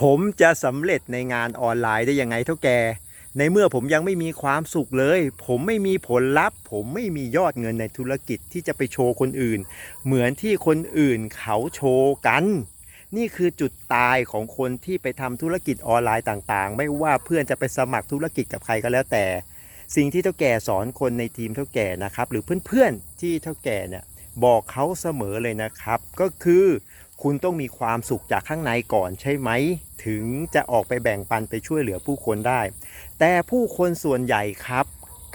ผมจะสำเร็จในงานออนไลน์ได้ยังไงเท่าแก ในเมื่อผมยังไม่มีความสุขเลย ผมไม่มีผลลัพธ์ ผมไม่มียอดเงินในธุรกิจที่จะไปโชว์คนอื่น เหมือนที่คนอื่นเขาโชว์กัน นี่คือจุดตายของคนที่ไปทำธุรกิจออนไลน์ต่างๆ ไม่ว่าเพื่อนจะไปสมัครธุรกิจกับใครก็แล้วแต่ สิ่งที่เท่าแก่สอนคนในทีมเท่าแก่นะครับ หรือเพื่อนๆที่เท่าแก่เนี่ยบอกเขาเสมอเลยนะครับ ก็คือ คุณต้องมีความสุขจากข้างในก่อนใช่ไหม ถึงจะออกไปแบ่งปันไปช่วยเหลือผู้คนได้ แต่ผู้คนส่วนใหญ่ครับ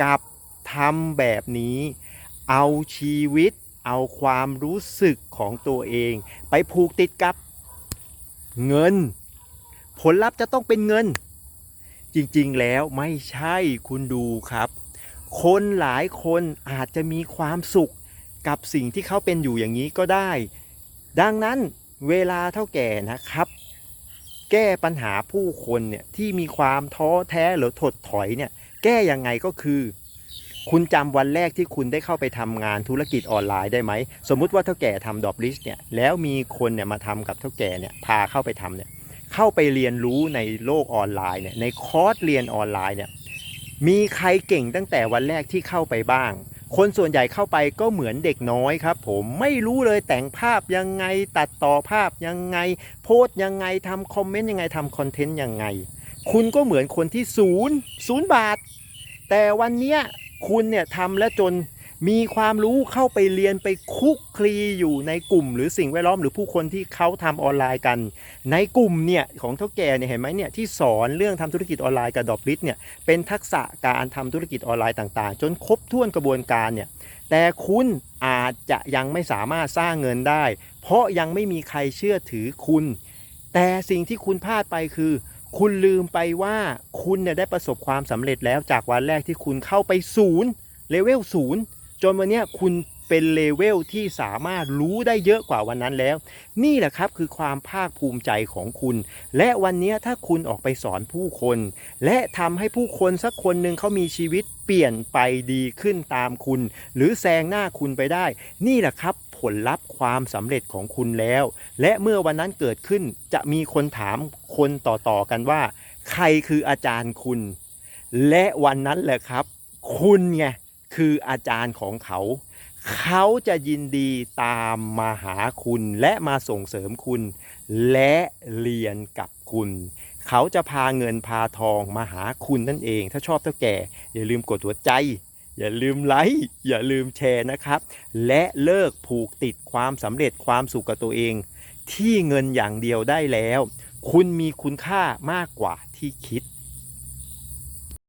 กับทำแบบนี้ เอาชีวิต เอาความรู้สึกของตัวเอง ไปผูกติดกับเงิน ผลลัพธ์จะต้องเป็นเงิน จริงๆแล้วไม่ใช่คุณดูครับ คนหลายคนอาจจะมีความสุขกับสิ่งที่เขาเป็นอยู่อย่างนี้ก็ได้ ดังนั้นเวลาเท่าแก่นะครับ แก้ปัญหาผู้คนเนี่ยที่มีความท้อแท้หรือถดถอยเนี่ยแก้ยังไงก็คือ คุณจำวันแรกที่คุณได้เข้าไปทำงานธุรกิจออนไลน์ได้ไหม สมมุติว่าเท่าแก่ทำดอบลิสเนี่ยแล้วมีคนเนี่ยมาทำกับเท่าแก่เนี่ยพาเข้าไปทำเนี่ยเข้าไปเรียนรู้ในโลกออนไลน์เนี่ยในคอร์สเรียนออนไลน์เนี่ยมีใครเก่งตั้งแต่วันแรกที่เข้าไปบ้าง คนส่วนใหญ่เข้าไปก็เหมือนเด็กน้อยครับ ผมไม่รู้เลยแต่งภาพยังไงตัดต่อภาพยังไง โพสยังไงทำคอมเมนต์ยังไงทำคอนเทนต์ยังไง คุณก็เหมือนคนที่ศูนย์ศูนย์บาท แต่วันเนี้ยคุณเนี่ยทำและจน มีความรู้เข้าไปเรียนไปคุกคลีอยู่ในกลุ่ม หรือสิ่งแวดล้อมหรือผู้คนที่เขาทำออนไลน์กัน ในกลุ่มเนี่ยของเท่าแก่เนี่ยเห็นไหมเนี่ยที่สอนเรื่องทำธุรกิจออนไลน์กับดอบลิสเนี่ยเป็นทักษะการทำธุรกิจออนไลน์ต่างๆ จนครบถ้วนกระบวนการเนี่ยแต่คุณอาจจะยังไม่สามารถสร้างเงินได้ เพราะยังไม่มีใครเชื่อถือคุณ แต่สิ่งที่คุณพลาดไปคือคุณลืมไปว่าคุณเนี่ยได้ประสบความสำเร็จแล้วจากวันแรกที่คุณเข้าไปศูนย์เลเวลศูนย์ จนวันนี้คุณเป็นเลเวลที่สามารถรู้ได้เยอะกว่าวันนั้นแล้ว นี่แหละครับคือความภาคภูมิใจของคุณ และวันนี้ถ้าคุณออกไปสอนผู้คน และทำให้ผู้คนสักคนหนึ่งเขามีชีวิตเปลี่ยนไปดีขึ้นตามคุณ หรือแซงหน้าคุณไปได้ นี่แหละครับผลลัพธ์ความสำเร็จของคุณแล้ว และเมื่อวันนั้นเกิดขึ้นจะมีคนถามคนต่อๆกันว่า ใครคืออาจารย์คุณ และวันนั้นแหละครับ คุณไง คืออาจารย์ของเขา เขาจะยินดีตามมาหาคุณและมาส่งเสริมคุณ และเรียนกับคุณ เขาจะพาเงินพาทองมาหาคุณนั่นเอง ถ้าชอบเท่าแก่ อย่าลืมกดหัวใจ อย่าลืมไลค์อย่าลืมแชร์นะครับ และเลิกผูกติดความสำเร็จความสุขกับตัวเอง ที่เงินอย่างเดียวได้แล้ว คุณมีคุณค่ามากกว่าที่คิด